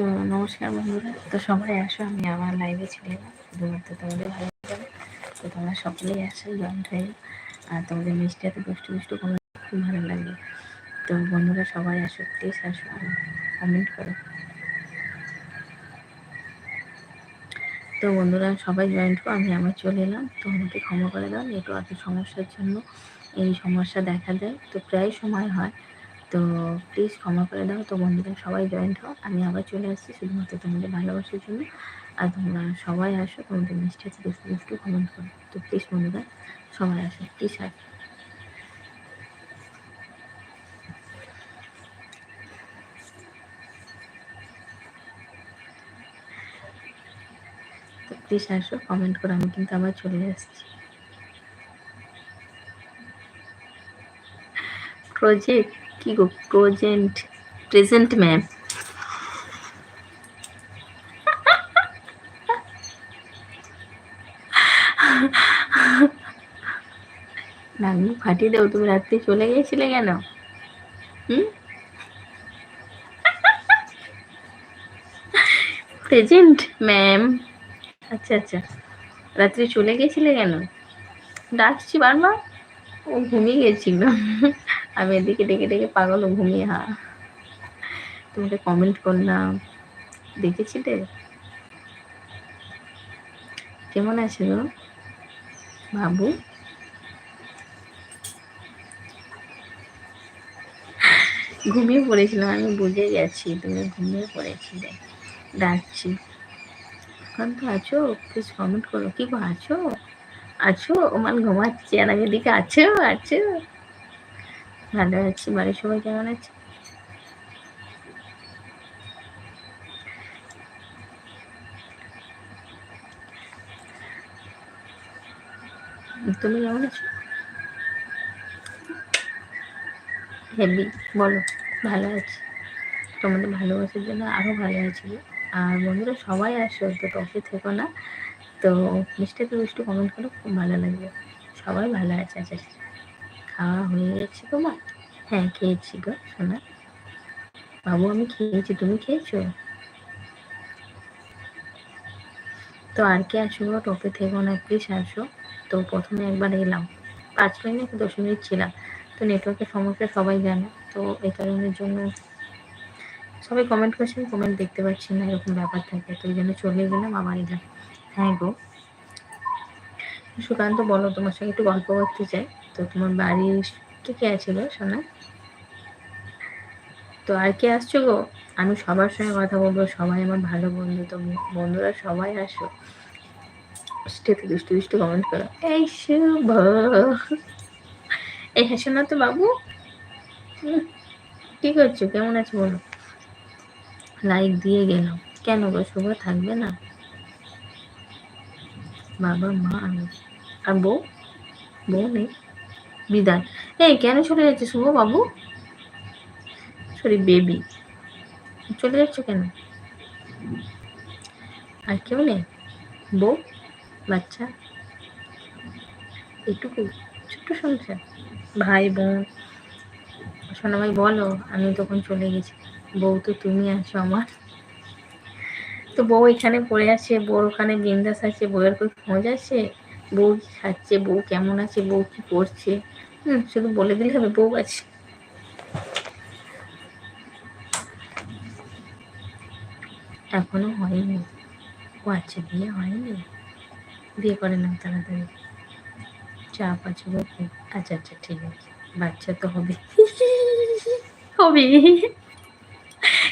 তো নমস্কার বন্ধুরা। তো সবাই আসো, আমি আমার লাইভে ছিলে না শুধুমাত্র তোমাদের ভালো যাবে তো তোমরা সকলেই আসো জয়েন্ট হয়ে। আর তোমাদের মিষ্টি এত দুষ্টু দুষ্টু কোনো খুব ভালো লাগবে তো বন্ধুরা সবাই আসো প্লিজ আসো কমেন্ট করো। তো বন্ধুরা সবাই জয়েন্ট করো আমি আমার চলে এলাম। তো আমাকে ক্ষমা করে দাও একটু নেটওয়ার্কের সমস্যার জন্য এই সমস্যা দেখা দেয়। তো প্রায় সময় হয়। তো প্লিজ ক্ষমা করে দাও। তো বন্ধুরা, সবাই জয়েন্ট হও। আমি আবার চলে আসছি শুধুমাত্র তোমাদের ভালোবাসার জন্য। আর তোমরা সবাই আসো, তোমাদের মিষ্টি আছে কমেন্ট করো। তো প্লিজ বন্ধুরা, সবাই আসো। প্লিজ আসো প্লিজ আসো কমেন্ট করো, আমি কিন্তু আবার চলে আসছি। প্রজেক্ট কি গো? প্রজেন্ট প্রেজেন্ট ম্যাম নাগনি ফাটিয়ে দাও, তুমি রাত্রে চলে গিয়েছিলে কেন? হুম? প্রেজেন্ট ম্যাম আচ্ছা আচ্ছা। রাত্রে চলে গেছিলে কেন? ডাকছি বারবার? ও ঘুমিয়ে গেছিল। আমি এদিকে ডেকে ডেকে পাগল ঘুমিয়ে, হা। তোমাকে কমেন্ট করলাম। দেখেছিলে? কেমন আছে গো? বাবু? ঘুমিয়ে পড়েছিলাম, আমি বুঝে গেছি, তুমি ঘুমিয়ে পড়েছিলে। ডাকছি। এখন তো আছো? প্লিজ কমেন্ট করো। কি গো, আছো? আছো? আমার ঘুমাচ্ছি আর আমি এদিকে আছো আছো? ভালো আছি। বাড়ির সবাই কেমন আছে? তুমি কেমন আছো? হেভি বলো, ভালো আছি। তোমাদের ভালোবাসার জন্য আরও ভালো আছি। আর বন্ধুরা, সবাই আসো তো টপে থেকো না। তো মিষ্টিতে একটু কমেন্ট করো, খুব ভালো লাগবে। সবাই ভালো আছে আচ্ছা। খাওয়া হয়ে গেছে তোমার? হ্যাঁ খেয়েছি গো, শোনা। বাবু, আমি খেয়েছি, তুমি খেয়েছো? তো আর কে আসো টপে থেকো না প্লিজ আসো। তো প্রথমে একবার এলাম। পাঁচ মিনিট দশ মিনিট ছিলাম। তো নেটওয়ার্কের সমস্যা সবাই জানে। তো এই কারণের জন্য সবাই কমেন্ট করছেন কমেন্ট দেখতে পাচ্ছি না, এরকম ব্যাপার থাকে। তো ওই জন্য চলে গেলাম, আবার এলাম। হ্যাঁ গো। সুকান্ত, বলো, তোমার সঙ্গে একটু গল্প করতে চাই। তো তোমার বাড়ির কে কে আছে গো সোনা তো আর কে আসছো গো? আমি সবার সঙ্গে কথা বলব, সবাই আমার ভালো বন্ধু, তো বন্ধুরা সবাই আসো। স্টেতে দুষ্টু দুষ্টু কমেন্ট করো। এই শুভ এই হ্যাঁ শোনা তো বাবু। কি করছ? কেমন আছো বলো? লাইক দিয়ে গেলাম কেন গো? শুভ থাকবে না? বাবা, মা, আমি। আর বউ? বউ নেই? বিদায় এই, কেন চলে যাচ্ছে শুভ বাবু? সরি বেবি চলে যাচ্ছ কেন? আর কেউ নেই? বউ? বাচ্চা? এটুকু ছোট্ট সংসার। ভাই, বোন। সোনামাই বলো, আমি তখন চলে গেছি। বউ তো তুমি আছো আমার। তো বউ এখানে পড়ে আছে বউ ওখানে বিন্দাস আছে, বউয়ের કોઈ খোঁজ আছে? বউ কি খাচ্ছে, বউ কেমন আছে, বউ কি করছে? হুম, শুধু বলে দিলে হবে বউ আছে। এখনও হয়নি। ও আচ্ছা বিয়ে হয়নি? বিয়ে করে না তাড়াতাড়ি। চাপ আছে বুঝলি আচ্ছা আচ্ছা ঠিক আছে। বাচ্চা তো হবে। হবে।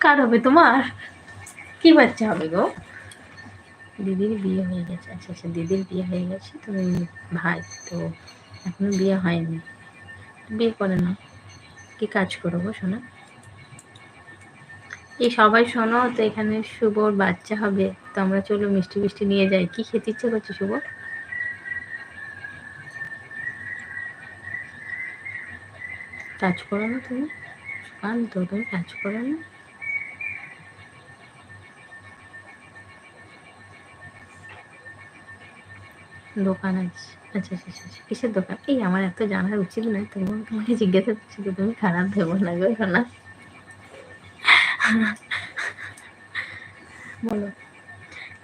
কার হবে তোমার? কি বাচ্চা হবে গো? দিদির বিয়ে হয়ে গেছে আচ্ছা আচ্ছা দিদির বিয়ে হয়ে গেছে, তো ভাই, তো এখনও বিয়ে হয়নি। বিয়ে করে না কি কাজ করব শোনা? এই সবাই শোনো, তো এখানে শুভর বাচ্চা হবে, তো আমরা চলো মিষ্টি মিষ্টি নিয়ে যাই। কি খেতে ইচ্ছে করছে শুভ কাজ করো না তুমি। শান্ত, তুমি কাজ করো না। দোকান আছে। আচ্ছা আচ্ছা আচ্ছা, আচ্ছা। কিসের দোকান? এই আমার এত জানার উচিত নয় তবুও তোমাকে জিজ্ঞাসা করছি যে তুমি খারাপ ভেবো না গো না বলো।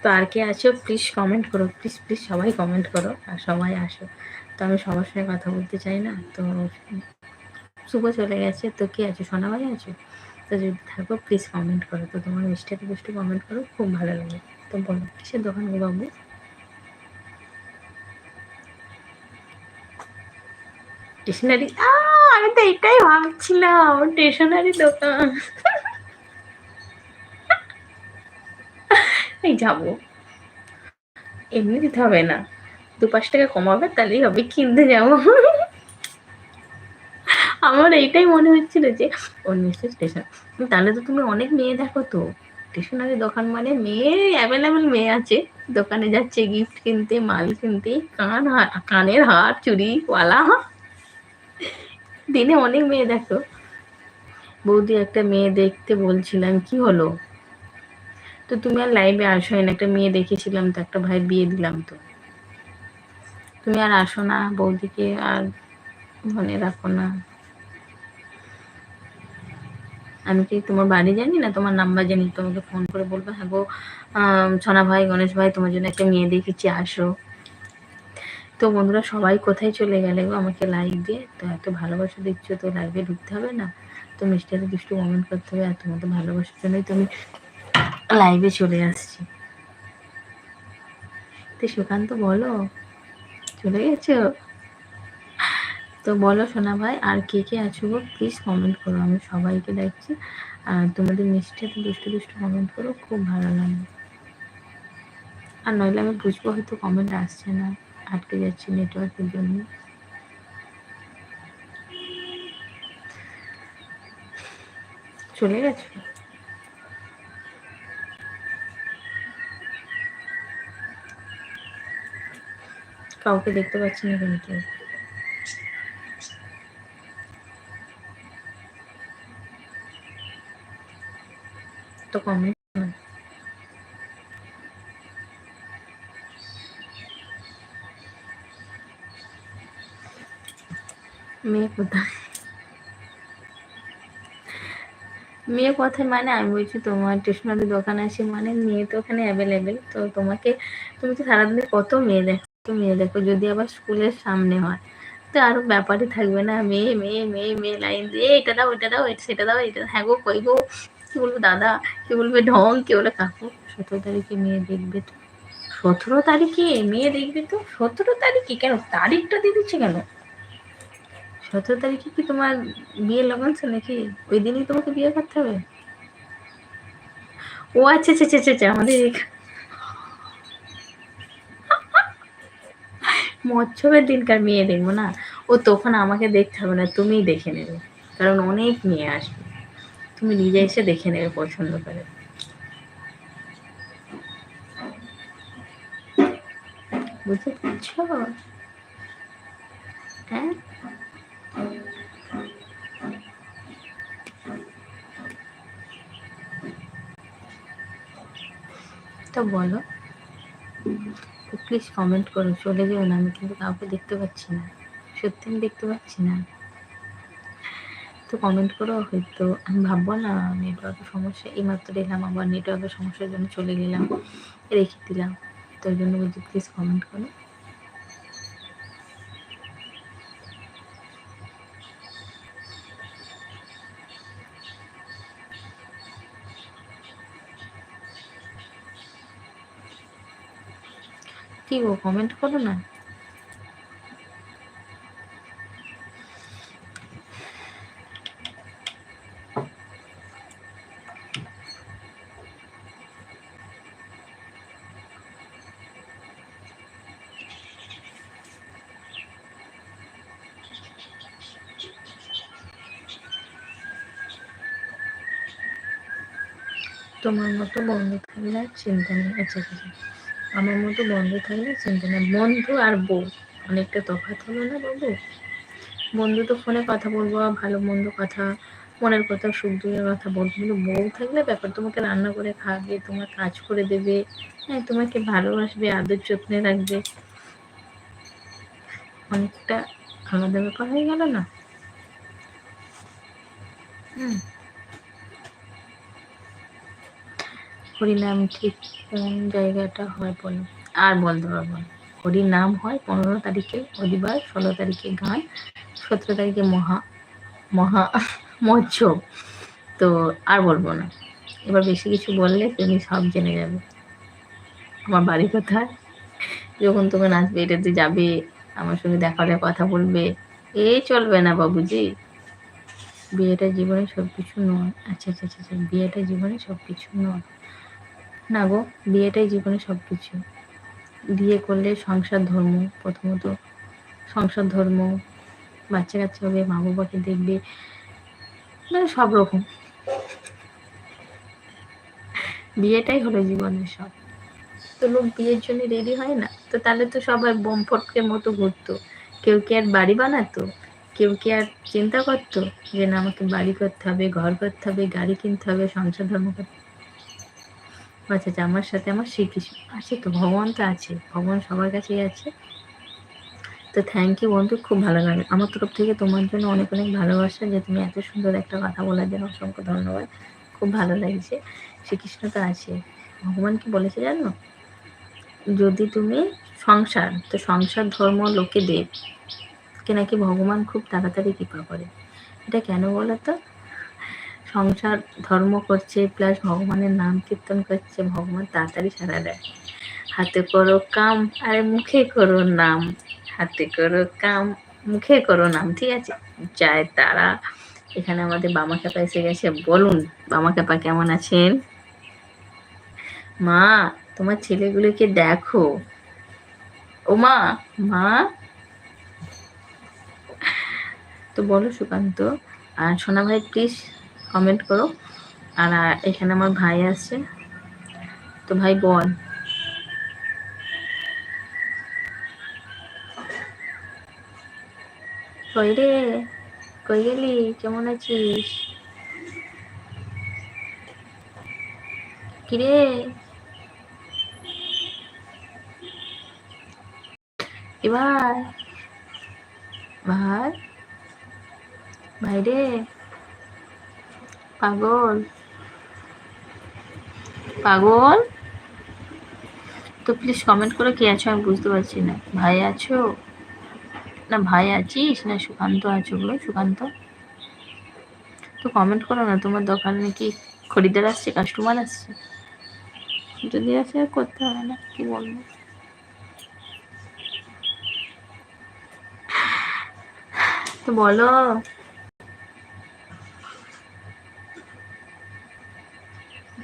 তো আর কে আছো? প্লিজ কমেন্ট করো প্লিজ প্লিজ সবাই কমেন্ট করো আর সবাই আসো। তো আমি সবার সঙ্গে কথা বলতে চাই না তো শুভ চলে গেছে তো কে আছো? সোনাবাই আছো? তো যদি থাকো প্লিজ কমেন্ট করো। তো তোমার মিষ্টিটা একটু কমেন্ট করো খুব ভালো লাগে। তো বলো কিসের দোকান গো বাবু? স্টেশনারি আমি তো এটাই ভাবছিলাম, স্টেশনারি দোকান। এই যাব। এমনি দিতে হবে না। দু পাঁচ টাকা কমাবে, তাহলেই হবে, কিনতে যাব। আমার এইটাই মনে হচ্ছিল যে ওর নিশ্চয় স্টেশন, তাহলে তো তুমি অনেক মেয়ে দেখো তো। স্টেশনারি দোকান মানে মেয়ে অ্যাভেলেবেল মেয়ে আছে। দোকানে যাচ্ছে গিফট কিনতে, মাল কিনতে, কান কানের হার, চুড়িওয়ালা দিনে অনেক মেয়ে দেখো। বৌদি একটা মেয়ে দেখতে বলছিলাম, কি হলো? তো তুমি আর লাইভে আসো না, একটা মেয়ে দেখেছিলাম, তো একটা ভাই বিয়ে দিলাম তো। তুমি আর আসো না, বৌদিকে আর মনে রাখো না। আমি কি তোমার বাড়ি জানি না? তোমার নাম্বার জানি, তোমাকে ফোন করে বলব হ্যাঁ গো ছনা ভাই, গণেশ ভাই, তোমার জন্য একটা মেয়ে দেখেছি, আসো। তো বন্ধুরা সবাই কোথায় চলে গেলে গো আমাকে লাইক দিয়ে? তো এত ভালোবাসা দিচ্ছ তো লাইভে ঢুকতে হবে না? তো মিষ্টিতে দুষ্টু কমেন্ট করতে হবে আর তোমাদের ভালোবাসার জন্যই তো আমি লাইভে চলে আসছি। তো সুকান্ত বলো, চলে গেছো? তো বলো সোনা ভাই, আর কে কে আছো গো? প্লিজ কমেন্ট করো, আমি সবাইকে দেখছি। আর তোমাদের মিষ্টি এত দুষ্টু দুষ্টু কমেন্ট করো, খুব ভালো লাগে। আর নইলে আমি বুঝব হয়তো কমেন্ট আসছে না। আটকে যাচ্ছে নেটওয়ার্কের জন্য। চলে গেছে? কাউকে দেখতে পাচ্ছি না কিন্তু তো কমেন্ট মেয়ে কোথায়? মেয়ে কথায় মানে? আমি বলছি তোমার স্টেশনারি দোকান আছে মানে মেয়ে তো ওখানে অ্যাভেলেবেল তো তোমাকে, তুমি তো সারাদিনে কত মেয়ে দেখো? তো মেয়ে দেখো? যদি আবার স্কুলের সামনে হয়। তো আরও ব্যাপারই থাকবে না? মেয়ে মেয়ে মেয়ে মেয়ে লাইন দিয়ে এটা দাও এটা দাও সেটা দাও, এটা হ্যাঁ গো, কই গো? কি বলব দাদা? কি বলবে ঢং? কি বলে কাকু? সতেরো তারিখে মেয়ে দেখবে তো? সতেরো তারিখে মেয়ে দেখবে তো? সতেরো তারিখে কেন? তারিখটা দিয়ে দিচ্ছে কেন? সতেরো তারিখে কি তোমার বিয়ে লগানছে নাকি? ওই দিনই তোমাকে বিয়ে করতে হবে? ও আচ্ছা আচ্ছা আচ্ছা আচ্ছা আমাদের মৎসবের দিনকার মেয়ে দেখব না? ও তখন আমাকে দেখতে হবে না, তুমিই দেখে নেবে। কারণ অনেক মেয়ে আসবে। তুমি নিজে এসে দেখে নেবে পছন্দ করে। বুঝতে পারছ? হ্যাঁ? তো বলো প্লিজ কমেন্ট করো, চলে যেও না, আমি কিন্তু কাউকে দেখতে পাচ্ছি না। সত্যি আমি দেখতে পাচ্ছি না। তো কমেন্ট করো, হয়তো আমি ভাববো না নেটওয়ার্কের সমস্যা এইমাত্র এলাম, আবার নেটওয়ার্কের সমস্যার জন্য চলে গেলাম, রেখে দিলাম। তো ওই জন্য বলছি প্লিজ কমেন্ট করো। গো কমেন্ট করো না তোমার মতো বন্ধু থাকলে চিন্তা নেই আচ্ছা আচ্ছা, আচ্ছা। আমার মতো বন্ধু থাকলে চিন্তা নেই বন্ধু আর বউ, অনেকটা তফাৎ হলো না বাবু? বন্ধু তো ফোনে কথা বলব ভালো মন্দ কথা, মনের কথা, সুখ দুঃখের কথা বলব। কিন্তু বউ থাকলে ব্যাপার, তোমাকে রান্না করে খাবে, তোমার কাজ করে দেবে হ্যাঁ তোমাকে ভালোবাসবে, আদর যত্নে রাখবে। অনেকটা আলাদা ব্যাপার হয়ে গেল না? হুম। হরিনাম ঠিক কোন জায়গাটা হয় বলো। আর বলতে পারব না। হরিনাম হয় পনেরো তারিখে রবিবার ষোলো তারিখে গান সতেরো তারিখে মহা মহা মহোৎসব। তো আর বলব না। এবার বেশি কিছু বললে তুমি সব জেনে যাবে। আমার বাড়ি কোথায়? যখন তখন আসবে এটাতে যাবে আমার সঙ্গে দেখা হলে কথা বলবে এ চলবে না বাবুজি। বিয়েটা জীবনে সব কিছু নয়। আচ্ছা আচ্ছা আচ্ছা আচ্ছা, বিয়েটা জীবনে সব কিছু নয়। না গো, বিয়েটাই জীবনে সব কিছু বিয়ে করলে সংসার ধর্ম, প্রথমত সংসার ধর্ম বাচ্চা কাচ্চা হবে মা বাবাকে দেখবে মানে সব রকম। বিয়েটাই হলো জীবনের সব। তো লোক বিয়ের জন্য রেডি হয় না? তো তাহলে তো সবাই বোম ফটকের মতো ঘুরতো। কেউ কি আর বাড়ি বানাতো? কেউ কি আর চিন্তা করতো যে না, আমাকে বাড়ি করতে হবে, ঘর করতে হবে, গাড়ি কিনতে হবে, সংসার ধর্ম করতে আচ্ছা আচ্ছা আমার সাথে আমার শ্রীকৃষ্ণ আছে তো, ভগবান তো আছে, ভগবান সবার কাছেই আছে। তো থ্যাংক ইউ বন্ধু, খুব ভালো লাগে আমার তরফ থেকে তোমার জন্য অনেক অনেক ভালোবাসা যে তুমি এত সুন্দর একটা কথা বলার জন্য অসংখ্য ধন্যবাদ। খুব ভালো লাগছে। শ্রীকৃষ্ণ তো আছে। ভগবান কি বলেছে জানো? যদি তুমি সংসার, তো সংসার ধর্ম লোকেদের কে নাকি ভগবান খুব তাড়াতাড়ি কৃপা করে। এটা কেন বলো তো? সংসার, ধর্ম করছে প্লাস ভগবানের নাম কীর্তন করছে, ভগবান তাড়াতাড়ি সারা দেয়। হাতে করো কাম, আরে মুখে করো নাম। হাতে করো কাম, মুখে করো নাম, ঠিক আছে? যায় তারা। এখানে আমাদের বামা কাপা এসে গেছে। বলুন, বামা কাপা কেমন আছেন? মা, তোমার ছেলেগুলোকে দেখো। ও মা মা। তো বলো সুকান্ত, আর সোনা ভাই প্লিজ কমেন্ট করো। আর এখানে আমার ভাই আছে। তো ভাই, বল। কই গেলি? কেমন আছিস? কিরে? এবার ভাই? ভাই রে? পাগল। পাগল? তো প্লিজ কমেন্ট করে কে আছো আমি বুঝতে পারছি না। ভাই আছো? না, ভাই আছিস? না, সুকান্ত আছো বলো, সুকান্ত। তো কমেন্ট করো না, তোমার দোকানে কি খরিদ্দার আসছে কাস্টমার আসছে? যদি আসে করতে হবে না, কি বলব? তো বলো।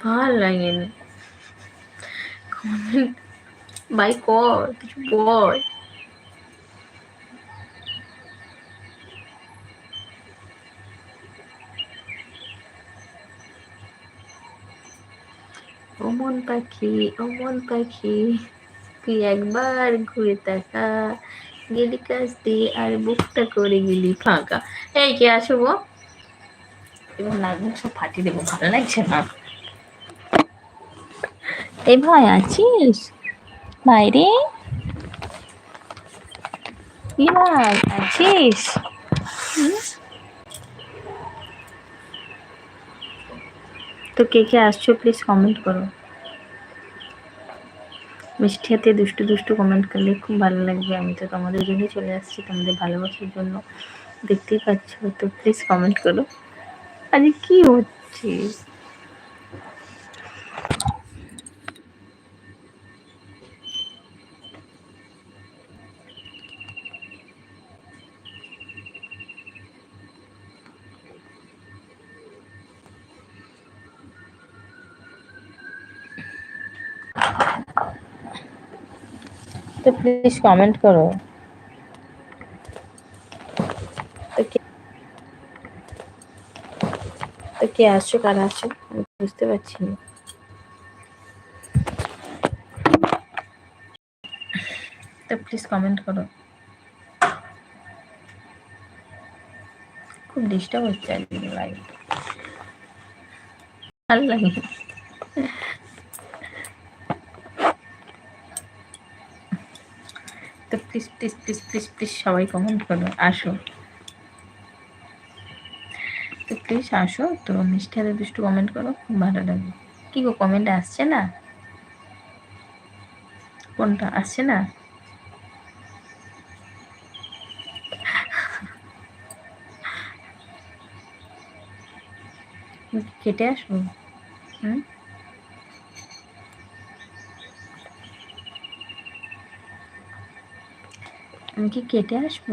ভালো লাগেনি। কমেন্ট, বাই, কর, কিছু বল। অমন পাখি অমন পাখি, তুই একবার ঘুরে তাকা গেলি কাজ দিয়ে আর বুকটা করে গেলি ফাঁকা। এই, কে গো? এবং মুখ সব ফাটিয়ে দেবো, ভালো লাগছে না? এই ভাই আছিস বাইরে ভাই আছিস তো কে কে আসছো? প্লিজ কমেন্ট করো। মিষ্টি হাতে দুষ্টু দুষ্টু কমেন্ট করলে খুব ভালো লাগবে। আমি তো তোমাদের জন্যই চলে আসছি, তোমাদের ভালোবাসার জন্য। দেখতেই পাচ্ছ, তো প্লিজ কমেন্ট করো। আরে কি হচ্ছে? তো প্লিজ কমেন্ট করো। তো কে- আসছো, কারা আসছো বুঝতে পারছি না। তো প্লিজ কমেন্ট করো। খুব ডিস্টার্ব হচ্ছে লাইভ ভালো লাগে। Please please please please please সবাই কমেন্ট করো আসো। তো প্লিজ আসো, তো মিষ্টি হাতে দুষ্টু কমেন্ট করো, খুব ভালো লাগে কি গো কমেন্ট আসছে না? কোনটা, আসছে না? কেটে আসব? হুম? আমি কি কেটে আসব?